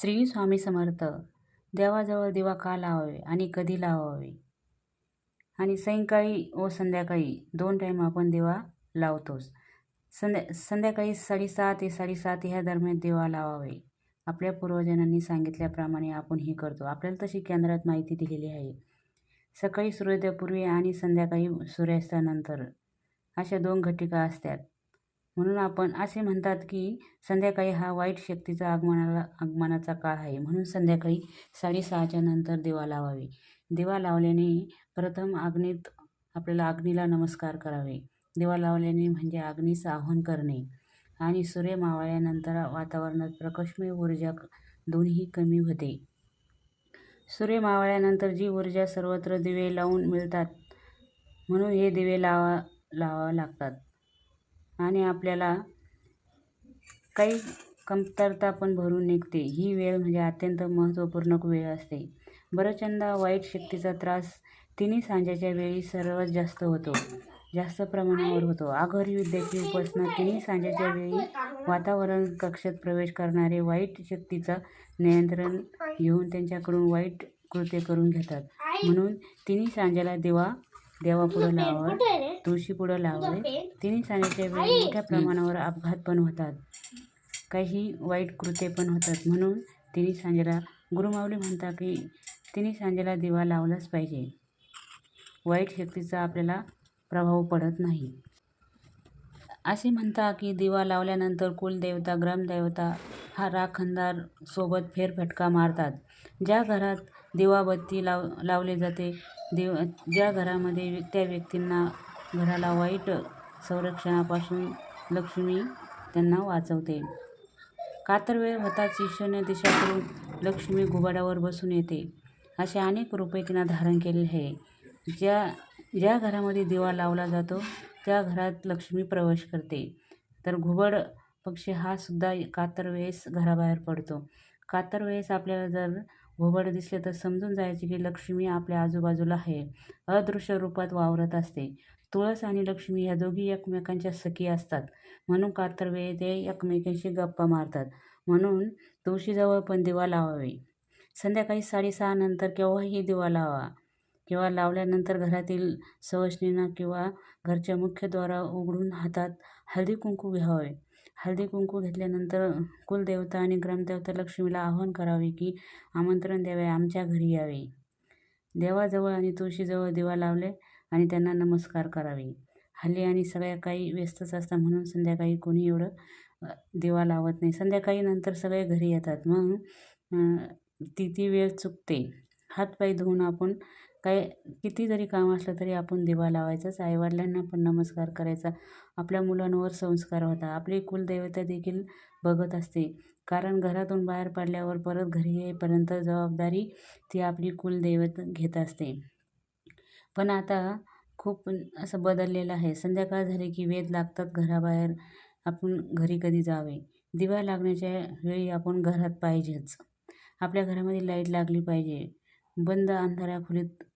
श्री स्वामी समर्थ. देवाजवळ दिवा का लावावे आणि कधी लावावे? आणि सायंकाळी व संध्याकाळी दोन टाईम आपण दिवा लावतोच. संध्या संध्याकाळी साडेसहा ते साडेसात ह्या दरम्यान दिवा लावावे. आपल्या पूर्वजांनी सांगितल्याप्रमाणे आपण हे करतो. आपल्याला तशी केंद्रात माहिती दिलेली आहे. सकाळी सूर्योदयापूर्वी आणि संध्याकाळी सूर्यास्तानंतर अशा दोन घटिका असतात. म्हणून आपण असे म्हणतात की संध्याकाळी हा वाईट शक्तीचा आगमनाला आगमनाचा काळ आहे. म्हणून संध्याकाळी साडेसहाच्या नंतर दिवा लावावे. दिवा लावल्याने प्रथम अग्नीत आपल्याला अग्नीला नमस्कार करावे. दिवा लावल्याने म्हणजे अग्नीस आव्हान करणे. आणि सूर्य मावळल्यानंतर वातावरणात प्रकाशमय ऊर्जा दोन्ही कमी होते. सूर्य मावळल्यानंतर जी ऊर्जा सर्वत्र दिवे लावून मिळतात म्हणून हे दिवे लावा लावावे लागतात. आणि आपल्याला काही कमतरता पण भरून निघते. ही वेळ म्हणजे अत्यंत महत्त्वपूर्ण वेळ असते. बरेचदा वाईट शक्तीचा त्रास तिन्ही सांजेच्या वेळी सर्वात जास्त होतो. जास्त प्रमाणावर होतो. आघारी विद्याची उपासना तिन्ही सांजेच्या वेळी वातावरण कक्षात प्रवेश करणारे वाईट शक्तीचा नियंत्रण घेऊन त्यांच्याकडून वाईट कृत्य करून घेतात. म्हणून तिन्ही सांजेला दिवा देवापुढं लावावं तुळशीपुढं लावावे तिन्ही सांजेच्या वेळी मोठ्या प्रमाणावर अपघात पण होतात. काही वाईट कृत्ये पण होतात. म्हणून तिन्ही सांजेला गुरुमाऊली म्हणतात की तिन्ही सांजेला दिवा लावलाच पाहिजे. वाईट शक्तीचा आपल्याला प्रभाव पडत नाही. असे म्हणता की दिवा लावल्यानंतर कुलदेवता ग्रामदेवता हा राखणदार सोबत फेरफटका मारतात. ज्या घरात दिवाबत्ती लाव लावले जाते दिव ज्या घरामध्ये त्या व्यक्तींना घराला वाईट संरक्षणापासून लक्ष्मी त्यांना वाचवते. कातरवेळ होताच ईशान्य दिशा लक्ष्मी घुबाडावर बसून येते. असे अनेक रूपे तिनं धारण केले आहे. ज्या ज्या घरामध्ये दिवा लावला जातो त्या घरात लक्ष्मी प्रवेश करते. तर घुबड पक्षी हा सुद्धा कातर वेळेस घराबाहेर पडतो. कातर वेळेस आपल्याला जर घोबड दिसले तर समजून जायचे की लक्ष्मी आपल्या आजूबाजूला आहे. अदृश्य रूपात वावरत असते. तुळस आणि लक्ष्मी या दोघी एकमेकांच्या सखी असतात. म्हणून कातरवे ते एकमेकांशी गप्पा मारतात. म्हणून तुळशीजवळ पण दिवा लावावे. संध्याकाळी साडेसहा नंतर केव्हाही दिवा लावा. किंवा लावल्यानंतर घरातील सवशनींना किंवा घरच्या मुख्यद्वारा उघडून हातात हळदी कुंकू घ्यावे. हळदी कुंकू घेतल्यानंतर कुलदेवता आणि ग्रामदेवता लक्ष्मीला आवाहन करावे की आमंत्रण द्यावे आमच्या घरी यावे. देवाजवळ आणि तुळशीजवळ दिवा लावले आणि त्यांना नमस्कार करावे. हल्ली आणि सगळ्या काही व्यस्तच असतात म्हणून संध्याकाळी कोणी एवढं दिवा लावत नाही. संध्याकाळी नंतर सगळे घरी येतात. मग ती ती वेळ चुकते. हातपाय धुवून आपण काय किती जरी काम असलं तरी आपण दिवा लावायचाच. आईवडिलांना पण नमस्कार करायचा. आपल्या मुलांवर संस्कार होता आपली कुलदैवता देखील बघत असते. कारण घरातून बाहेर पडल्यावर परत घरी येईपर्यंत जबाबदारी ती आपली कुलदैवत घेत असते. पण आता खूप असं बदललेलं आहे. संध्याकाळ झाली की वेद लागतात घराबाहेर. आपण घरी कधी जावे? दिवा लागण्याच्या वेळी आपण घरात पाहिजेच. आपल्या घरामध्ये लाइट लागली पाहिजे. बंद अंधाऱ्या खोलीत